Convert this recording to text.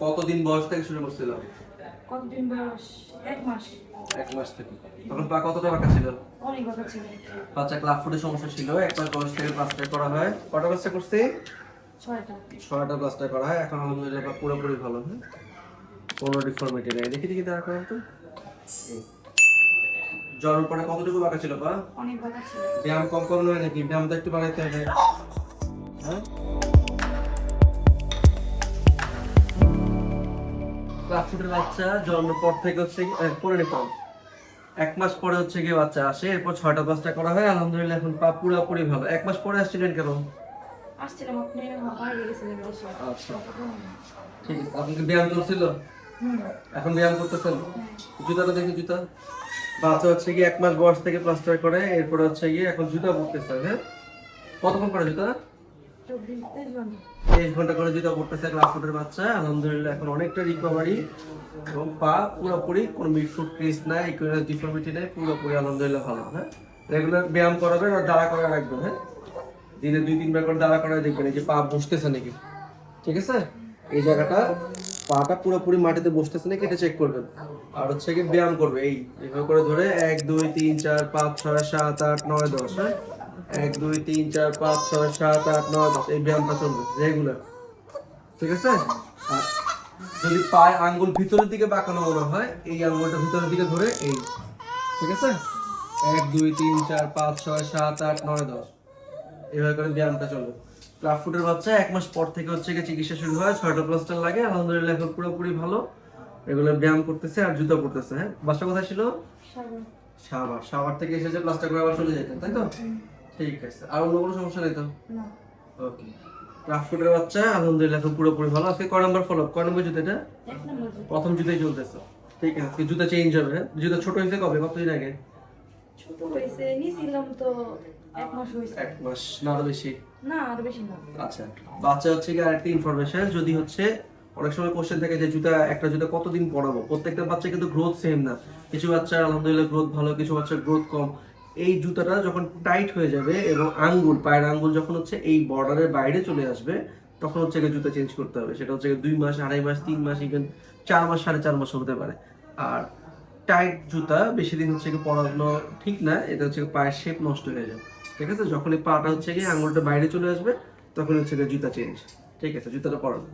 কতদিন বয়স থেকে শুরু করছিল কতদিন বয়স? এক মাস। এক মাস থেকে। তখন পা কতটা বাঁকা ছিল? অনেক কথা ছিল। বাচ্চা ক্লাব ফুটের সমস্যা ছিল এক মাস বয়স থেকে প্লাস্টার করা হয়। কটা প্লাস্টার করছে? ছয়টা। ছয়টা প্লাস্টার করা হয় এখন আলহামদুলিল্লাহ পুরোপুরি ভালো হ্যাঁ? কোনো ডিফর্মিটি নেই। দেখি দেখি তারা করেন তো? এই। জ্বরের পরে কতটুকু বাঁকা ছিল পা? অনেক কথা ছিল। ব্যায়াম কম নয় নাকি? ব্যায়াম তো একটু বাড়াইতে হবে। ফুটের বাচ্চা জন্মের পর থেকে হচ্ছে কি- আহ, পরে নিতাম এক মাস পরে হচ্ছে গিয়ে বাচ্চা আসে এরপর ছয়টা পাঁচটা করা হয় আলহামদুলিল্লাহ এখন পা পুরোপুরি ভালো। এক মাস পরে আসছিলেন কেন? আসছিলাম আপনি বাইরে গেছিলেন আচ্ছা। ঠিক আছে আপনি কি ব্যায়াম করছিল? এখন ব্যায়াম করতেছেন? জুতাটা দেখি জুতা। বাচ্চা হচ্ছে গিয়ে এক মাস বয়স থেকে প্লাস্টার করে এরপর হচ্ছে গিয়ে এখন জুতা পরতেছে হ্যাঁ? কতক্ষণ করে জুতা? তেইশ ঘণ্টা করে আলহামদুলিল্লাহ এখন অনেকটা রিকভারি এবং পা পুরোপুরি কোনো ক্রিস নাই ইকুইনাস ডিফর্মিটি নাই, পুরোপুরি আলহামদুলিল্লাহ ভালো হ্যাঁ? রেগুলার ব্যায়াম করাবেন আর দাঁড়া রাখবেন হ্যাঁ? দিনে দুই, তিনবার করে দাঁড়া দেখবেন, এই যে পা বসতেছে নাকি? ঠিক আছে? এই জায়গাটা পাটা পুরোপুরি মাটিতে বসতেছে নাকি, এটা চেক করবেন। আর হচ্ছে কি ব্যায়াম করবে, এই, এভাবে করে ধরে এক, দুই, তিন, চার, পাঁচ, ছয়, সাত, আট, নয়, দশ হ্যাঁ? এক দুই তিন চার পাঁচ ছয় সাত আট নয় দশ এই ব্যায়ামটা চলবে রেগুলার ঠিক আছে? যদি পায়ে আঙ্গুল ভিতরের দিকে বাঁকানো মনে হয় এই আঙ্গুলটা ভিতরের দিকে ধরে এই। ঠিক আছে? এক দুই তিন চার পাঁচ ছয় সাত আট নয় দশ। এভাবে করে ব্যায়ামটা চলবে। ক্লাব ফুটের বাচ্চা এক মাস পর থেকে হচ্ছে গিয়ে চিকিৎসা শুরু হয় ছয়টা প্লাস্টার লাগে আলহামদুলিল্লাহ এখন পুরোপুরি ভালো। এগুলো ব্যায়াম করতেছে আর জুতো পড়তেছে হ্যাঁ? বাসা কোথায় ছিল? সাবার সাবার থেকে এসেছে প্লাস্টার করে আবার চলে যেতেন তাই তো? ঠিক আছে। আর অন্য কোনো সমস্যা নেই তো? না। ওকে বাচ্চা আলহামদুলিল্লাহ এখন পুরোপুরি ভালো। আজকে কয় নম্বর ফলো কয় নম্বর জুতো এটা। প্রথম জুতোই চলতেছে। ঠিক আছে আজকে জুতো চেঞ্জ হবে? জুতো ছোট হয়েছে কবে? কতদিন আগে? ছোট হয়েছে নিয়েছিলাম তো এক মাস হয়েছে। এক মাস না আরও বেশি? না আর বেশি না। আচ্ছা বাচ্চা হচ্ছে কি আরেকটা ইনফরমেশন যদি হচ্ছে অনেক সময় কোশ্চেন থাকে যে জুতা একটা জুতা কতদিন পরাবো? প্রত্যেকটা বাচ্চা কিন্তু গ্রোথ সেম না। কিছু বাচ্চার আলহামদুলিল্লাহ গ্রোথ ভালো কিছু বাচ্চার গ্রোথ কম। এই জুতাটা যখন টাইট হয়ে যাবে এবং আঙ্গুল, পায়ের আঙ্গুল যখন হচ্ছে এই বর্ডারের বাইরে চলে আসবে, তখন হচ্ছে জুতা চেঞ্জ করতে হবে। সেটা হচ্ছে দুই মাস, আড়াই মাস, তিন মাস ইভেন চার মাস, সাড়ে চার মাস হতে পারে। আর টাইট জুতা বেশি দিন হচ্ছে পরানো ঠিক না, এটা হচ্ছে পায়ের শেপ নষ্ট হয়ে যাবে। ঠিক আছে? যখন এই পাটা হচ্ছে গিয়ে আঙুলটা বাইরে চলে আসবে, তখন হচ্ছে জুতা চেঞ্জ ঠিক আছে? জুতাটা পরানো।